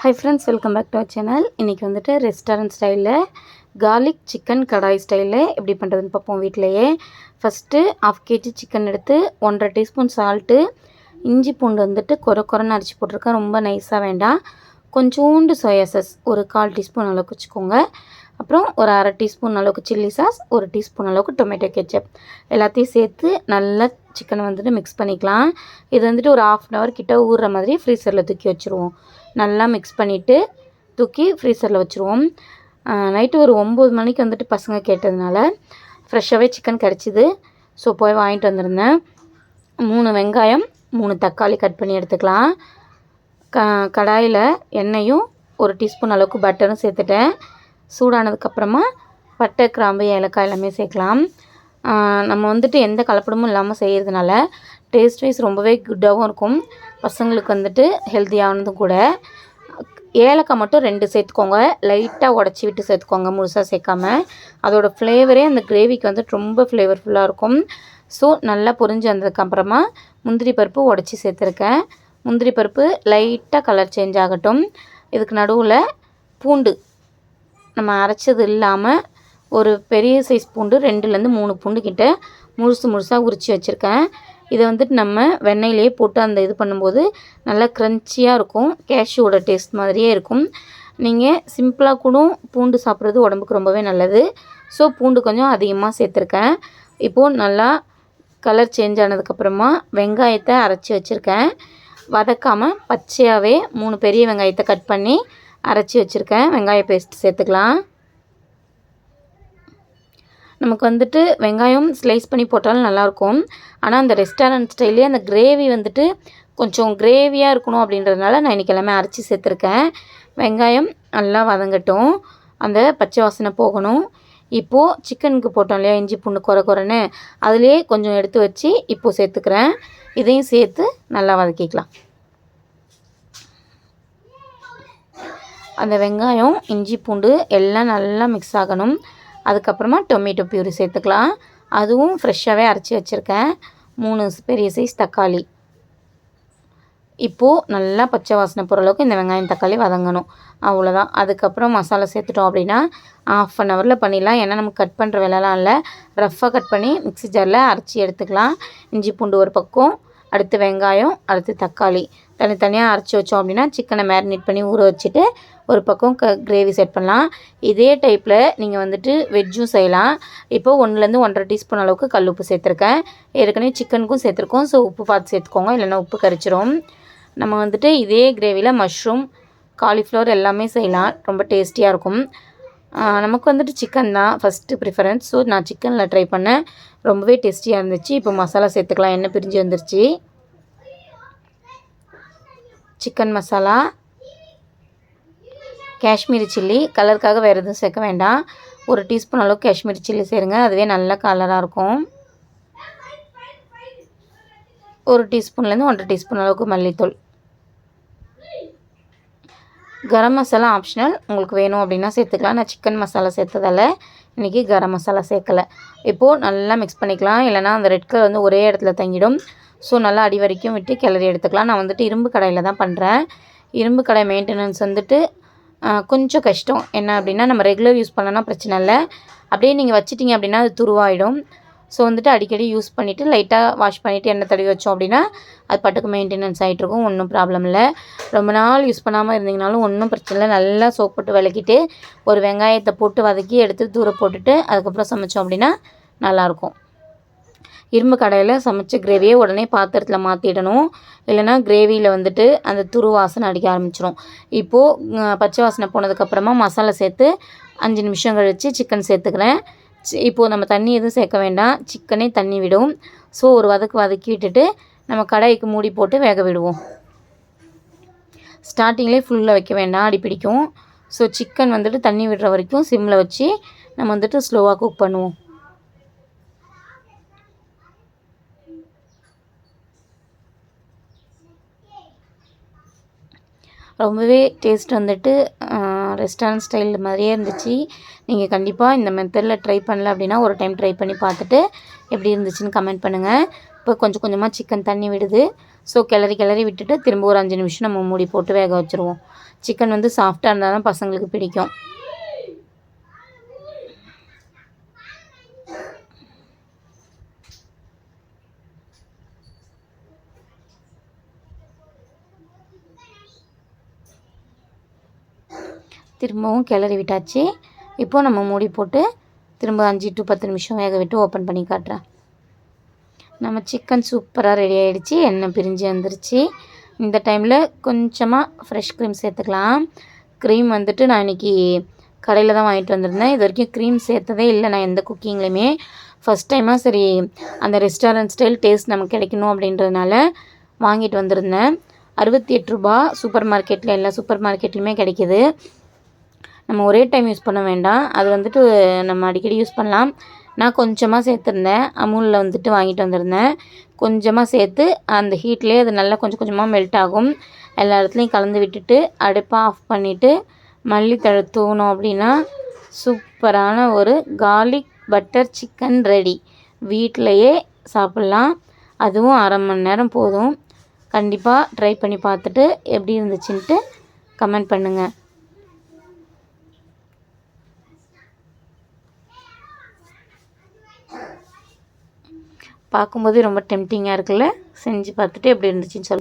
Hi friends welcome back to our channel இன்றைக்கி வந்துட்டு restaurant ஸ்டைலில் கார்லிக் சிக்கன் கடாய் ஸ்டைலில் எப்படி பண்ணுறதுன்னு பார்ப்போம் வீட்டிலையே. ஃபஸ்ட்டு ஆஃப் கேஜி சிக்கன் எடுத்து ஒன்றரை டீஸ்பூன் சால்ட்டு இஞ்சி பூண்டு வந்துட்டு குறை குறைன்னு அரைச்சி போட்டிருக்கேன். ரொம்ப நைஸாக வேண்டாம். கொஞ்சோண்டு சோயா சாஸ் ஒரு கால் டீஸ்பூன் அளவுக்கு வச்சுக்கோங்க. அப்புறம் ஒரு அரை டீஸ்பூன் அளவுக்கு சில்லி சாஸ் ஒரு டீஸ்பூன் அளவுக்கு டொமேட்டோ கெச்சப் எல்லாத்தையும் சேர்த்து நல்லா சிக்கனை வந்துட்டு மிக்ஸ் பண்ணிக்கலாம். இது வந்துட்டு ஒரு ஆஃப் அன் ஹவர் கிட்ட ஊறுற மாதிரி ஃப்ரீசரில் தூக்கி வச்சுருவோம். நல்லா மிக்ஸ் பண்ணிவிட்டு தூக்கி ஃப்ரீசரில் வச்சுருவோம். நைட்டு ஒரு ஒம்பது மணிக்கு வந்துட்டு பசங்க கேட்டதுனால ஃப்ரெஷ்ஷாகவே சிக்கன் கிடச்சிது. ஸோ போய் வாங்கிட்டு வந்திருந்தேன். மூணு வெங்காயம் மூணு தக்காளி கட் பண்ணி எடுத்துக்கலாம். க கடாயில் எண்ணெயும் ஒரு டீஸ்பூன் அளவுக்கு பட்டரும் சேர்த்துட்டேன். சூடானதுக்கப்புறமா பட்டை கிராம்பு ஏலக்காய் எல்லாமே சேர்க்கலாம். நம்ம வந்துட்டு எந்த கலப்படமும் இல்லாமல் செய்கிறதுனால டேஸ்ட் வைஸ் ரொம்பவே குட்டாகவும் இருக்கும். பசங்களுக்கு வந்துட்டு ஹெல்த்தியானதும் கூட ஏலக்காய் மட்டும் ரெண்டு சேர்த்துக்கோங்க. லைட்டாக உடச்சி விட்டு சேர்த்துக்கோங்க முழுசாக சேர்க்காம. அதோடய ஃப்ளேவரே அந்த கிரேவிக்கு வந்துட்டு ரொம்ப ஃப்ளேவர்ஃபுல்லாக இருக்கும். ஸோ நல்லா பொரிஞ்சு வந்ததுக்கப்புறமா முந்திரி பருப்பு உடச்சி சேர்த்துருக்கேன். முந்திரி பருப்பு லைட்டாக கலர் சேஞ்ச் ஆகட்டும். இதுக்கு நடுவில் பூண்டு. நம்ம அரைச்சது இல்லாமல் ஒரு பெரிய சைஸ் பூண்டு ரெண்டுலேருந்து மூணு பூண்டு கிட்ட முழுசு முழுசாக உரித்து வச்சுருக்கேன். இதை வந்துட்டு நம்ம வெண்ணெயிலே போட்டு அந்த இது பண்ணும்போது நல்லா க்ரன்ச்சியாக இருக்கும். கேஷ்யூவோட டேஸ்ட் மாதிரியே இருக்கும். நீங்கள் சிம்பிளாக கூட பூண்டு சாப்பிட்றது உடம்புக்கு ரொம்பவே நல்லது. ஸோ பூண்டு கொஞ்சம் அதிகமாக சேர்த்துருக்கேன். இப்போது நல்லா கலர் சேஞ்ச் ஆனதுக்கப்புறமா வெங்காயத்தை அரைச்சி வச்சுருக்கேன். வதக்காமல் பச்சையாகவே மூணு பெரிய வெங்காயத்தை கட் பண்ணி அரைச்சி வச்சுருக்கேன். வெங்காய பேஸ்ட் சேர்த்துக்கலாம். நமக்கு வந்துட்டு வெங்காயம் ஸ்லைஸ் பண்ணி போட்டாலும் நல்லாயிருக்கும். ஆனால் அந்த ரெஸ்டாரண்ட் ஸ்டைலே அந்த கிரேவி வந்துட்டு கொஞ்சம் கிரேவியாக இருக்கணும் அப்படின்றதுனால நான் இன்றைக்கி எல்லாமே அரைச்சி சேர்த்துருக்கேன். வெங்காயம் நல்லா வதங்கட்டும். அந்த பச்சை வாசனை போகணும். இப்போது சிக்கனுக்கு போட்டோம் இல்லையா இஞ்சி பூண்டு குறை குறைன்னு அதுலேயே கொஞ்சம் எடுத்து வச்சு இப்போது சேர்த்துக்கிறேன். இதையும் சேர்த்து நல்லா வதக்கிக்கலாம். அந்த வெங்காயம் இஞ்சி பூண்டு எல்லாம் நல்லா மிக்ஸ் ஆகணும். அதுக்கப்புறமா டொமேட்டோ பியூரி சேர்த்துக்கலாம். அதுவும் ஃப்ரெஷ்ஷாகவே அரைச்சி வச்சுருக்கேன். மூணு பெரிய சைஸ் தக்காளி. இப்போது நல்லா பச்சை வாசனை போகிற அளவுக்கு இந்த வெங்காயம் தக்காளி வதங்கணும். அவ்வளோதான் அதுக்கப்புறம் மசாலா சேர்த்துட்டோம் அப்படின்னா ஆஃப் அன் ஹவரில் பண்ணிடலாம். ஏன்னா நமக்கு கட் பண்ணுற வேலைலாம் இல்லை. ரஃப்பாக கட் பண்ணி மிக்ஸி ஜாரில் அரைச்சி எடுத்துக்கலாம். இஞ்சி பூண்டு ஒரு பக்கம் அடுத்து வெங்காயம் அடுத்து தக்காளி. தனித்தனியாக அரைச்சி வச்சோம் அப்படின்னா சிக்கனை மேரினேட் பண்ணி ஊற வச்சுட்டு ஒரு பக்கம் க கிரேவி செட் பண்ணலாம். இதே டைப்பில் நீங்கள் வந்துட்டு வெஜ்ஜும் செய்யலாம். இப்போது ஒன்றுலேருந்து ஒன்றரை டீஸ்பூன் அளவுக்கு கல் உப்பு சேர்த்துருக்கேன். ஏற்கனவே சிக்கனுக்கும் சேர்த்துருக்கோம். ஸோ உப்பு பார்த்து சேர்த்துக்கோங்க. இல்லைன்னா உப்பு கரிச்சிரும். நம்ம வந்துட்டு இதே கிரேவியில் மஷ்ரூம் காலிஃப்ளவர் எல்லாமே செய்யலாம். ரொம்ப டேஸ்டியாக இருக்கும். நமக்கு வந்துட்டு சிக்கன் தான் ஃபஸ்ட்டு ப்ரிஃபரன்ஸ் ஸோ நான் சிக்கனில் ட்ரை பண்ணேன். ரொம்பவே டேஸ்டியாக இருந்துச்சு. இப்போ மசாலா சேர்த்துக்கலாம். எண்ணெய் பிரிஞ்சு வந்துருச்சு. Chicken masala Kashmiri chilli. கலருக்காக வேறு எதுவும் சேர்க்க வேண்டாம். ஒரு டீஸ்பூன் அளவுக்கு காஷ்மீரி சில்லி சேருங்க. அதுவே நல்ல கலராக இருக்கும். ஒரு டீஸ்பூன்லேருந்து ஒன்றரை டீஸ்பூன் அளவுக்கு மல்லித்தூள். கரம் மசாலா ஆப்ஷனல் உங்களுக்கு வேணும் அப்படின்னா சேர்த்துக்கலாம். நான் சிக்கன் மசாலா சேர்த்ததால். இன்றைக்கி கரம் மசாலா சேர்க்கலை. இப்போது நல்லா மிக்ஸ் பண்ணிக்கலாம். இல்லைனா அந்த ரெட் கலர் வந்து ஒரே இடத்துல தங்கிடும். ஸோ நல்லா அடி வரைக்கும் விட்டு கிளறி எடுத்துக்கலாம். நான் வந்துட்டு இரும்பு கடையில் தான் பண்ணுறேன் இரும்பு கடை மெயின்டெனன்ஸ் வந்துட்டு கொஞ்சம் கஷ்டம். என்ன அப்படின்னா நம்ம ரெகுலர் யூஸ் பண்ணலன்னா பிரச்சனை இல்லை. அப்படியே நீங்கள் வச்சிட்டிங்க அப்படின்னா அது துருவாயிடும். ஸோ வந்துட்டு அடிக்கடி யூஸ் பண்ணிவிட்டு லைட்டாக வாஷ் பண்ணிவிட்டு எண்ணெய் தடவி வச்சோம் அப்படின்னா அது பாட்டுக்கு மெயின்டெனன்ஸ் ஆகிட்ருக்கும் ஒன்றும் ப்ராப்ளம் இல்லை. ரொம்ப நாள் யூஸ் பண்ணாமல் இருந்தீங்கனாலும் ஒன்றும் பிரச்சனை இல்லை. நல்லா சோப் போட்டு விளக்கிட்டு ஒரு வெங்காயத்தை போட்டு வதக்கி எடுத்து தூர போட்டுட்டு அதுக்கப்புறம் சமைச்சோம் அப்படின்னா நல்லாயிருக்கும். இரும்பு கடையில் சமைச்ச கிரேவியை உடனே பாத்திரத்தில் மாற்றிடணும் இல்லைனா கிரேவியில் வந்துட்டு அந்த துரு வாசனை அடிக்க ஆரம்பிச்சிடும் இப்போது பச்சை வாசனை போனதுக்கப்புறமா மசாலா சேர்த்து அஞ்சு நிமிஷம் கழித்து சிக்கன் சேர்த்துக்கிறேன். இப்போது நம்ம தண்ணி எதுவும் சேர்க்க வேண்டாம். சிக்கனே தண்ணி விடும். ஸோ ஒரு வதக்கு வதக்கி விட்டுட்டு நம்ம கடாய்க்கு மூடி போட்டு வேக விடுவோம். ஸ்டார்டிங்லேயே ஃபுல்லாக வைக்க வேண்டாம். அடி பிடிக்கும். ஸோ சிக்கன் வந்துட்டு தண்ணி விடுற வரைக்கும் சிம்மில் வச்சு நம்ம வந்துட்டு ஸ்லோவாக குக் பண்ணுவோம். ரொம்பவே டேஸ்ட் வந்துட்டு வெஸ்டர்ன் ஸ்டைல் மாதிரியே இருந்துச்சு. நீங்கள் கண்டிப்பாக இந்த மெத்தடில் ட்ரை பண்ணல அப்படின்னா ஒரு டைம் ட்ரை பண்ணி பார்த்துட்டு எப்படி இருந்துச்சுன்னு கமெண்ட் பண்ணுங்கள் இப்போ கொஞ்சம் கொஞ்சமாக சிக்கன் தண்ணி விடுது. ஸோ கிளறி கிளறி விட்டுட்டு திரும்ப ஒரு அஞ்சு நிமிஷம் நம்ம மூடி போட்டு வேக வச்சுருவோம். சிக்கன் வந்து சாஃப்டாக இருந்தால் தான் பசங்களுக்கு பிடிக்கும். திரும்பவும் கிளறி விட்டாச்சு. இப்போது நம்ம மூடி போட்டு திரும்ப அஞ்சு டு பத்து நிமிஷம் வேக விட்டு ஓப்பன் பண்ணி காட்டுறேன். நம்ம சிக்கன் சூப்பராக ரெடி ஆகிடுச்சு எண்ணெய் பிரிஞ்சு வந்துருச்சு. இந்த டைமில் கொஞ்சமாக ஃப்ரெஷ் க்ரீம் சேர்த்துக்கலாம். க்ரீம் வந்துட்டு நான் இன்றைக்கி கடையில் தான் வாங்கிட்டு வந்திருந்தேன். இது வரைக்கும் க்ரீம் சேர்த்ததே இல்லை. நான் எந்த குக்கிங்லேயுமே ஃபஸ்ட் டைமாக சரி அந்த ரெஸ்டாரண்ட் ஸ்டைல் டேஸ்ட் நமக்கு கிடைக்கணும் அப்படின்றதுனால வாங்கிட்டு வந்திருந்தேன். அறுபத்தி எட்டு ரூபா சூப்பர் மார்க்கெட்டில் எல்லா சூப்பர் மார்க்கெட்லையுமே கிடைக்கிது. நம்ம ஒரே டைம் யூஸ் பண்ண வேண்டாம். அது வந்துட்டு நம்ம அடிக்கடி யூஸ் பண்ணலாம். நான் கொஞ்சமாக சேர்த்துருந்தேன். அமுலில் வந்துட்டு வாங்கிட்டு வந்திருந்தேன். கொஞ்சமாக சேர்த்து அந்த ஹீட்லேயே அது நல்லா கொஞ்சம் கொஞ்சமாக மெல்ட் ஆகும். எல்லா இடத்துலையும் கலந்து விட்டுட்டு அடுப்பாக ஆஃப் பண்ணிவிட்டு மல்லித்தழை தூணும் அப்படின்னா சூப்பரான ஒரு கார்லிக் பட்டர் சிக்கன் ரெடி வீட்டிலையே சாப்பிட்லாம். அதுவும் அரை மணி நேரம் போதும். கண்டிப்பாக ட்ரை பண்ணி பார்த்துட்டு எப்படி இருந்துச்சுன்ட்டு கமெண்ட் பண்ணுங்கள் பார்க்கும்போதே ரொம்ப டெம்டிங்காக இருக்குல்ல? செஞ்சு பார்த்துட்டு எப்படி இருந்துச்சுன்னு சொல்லு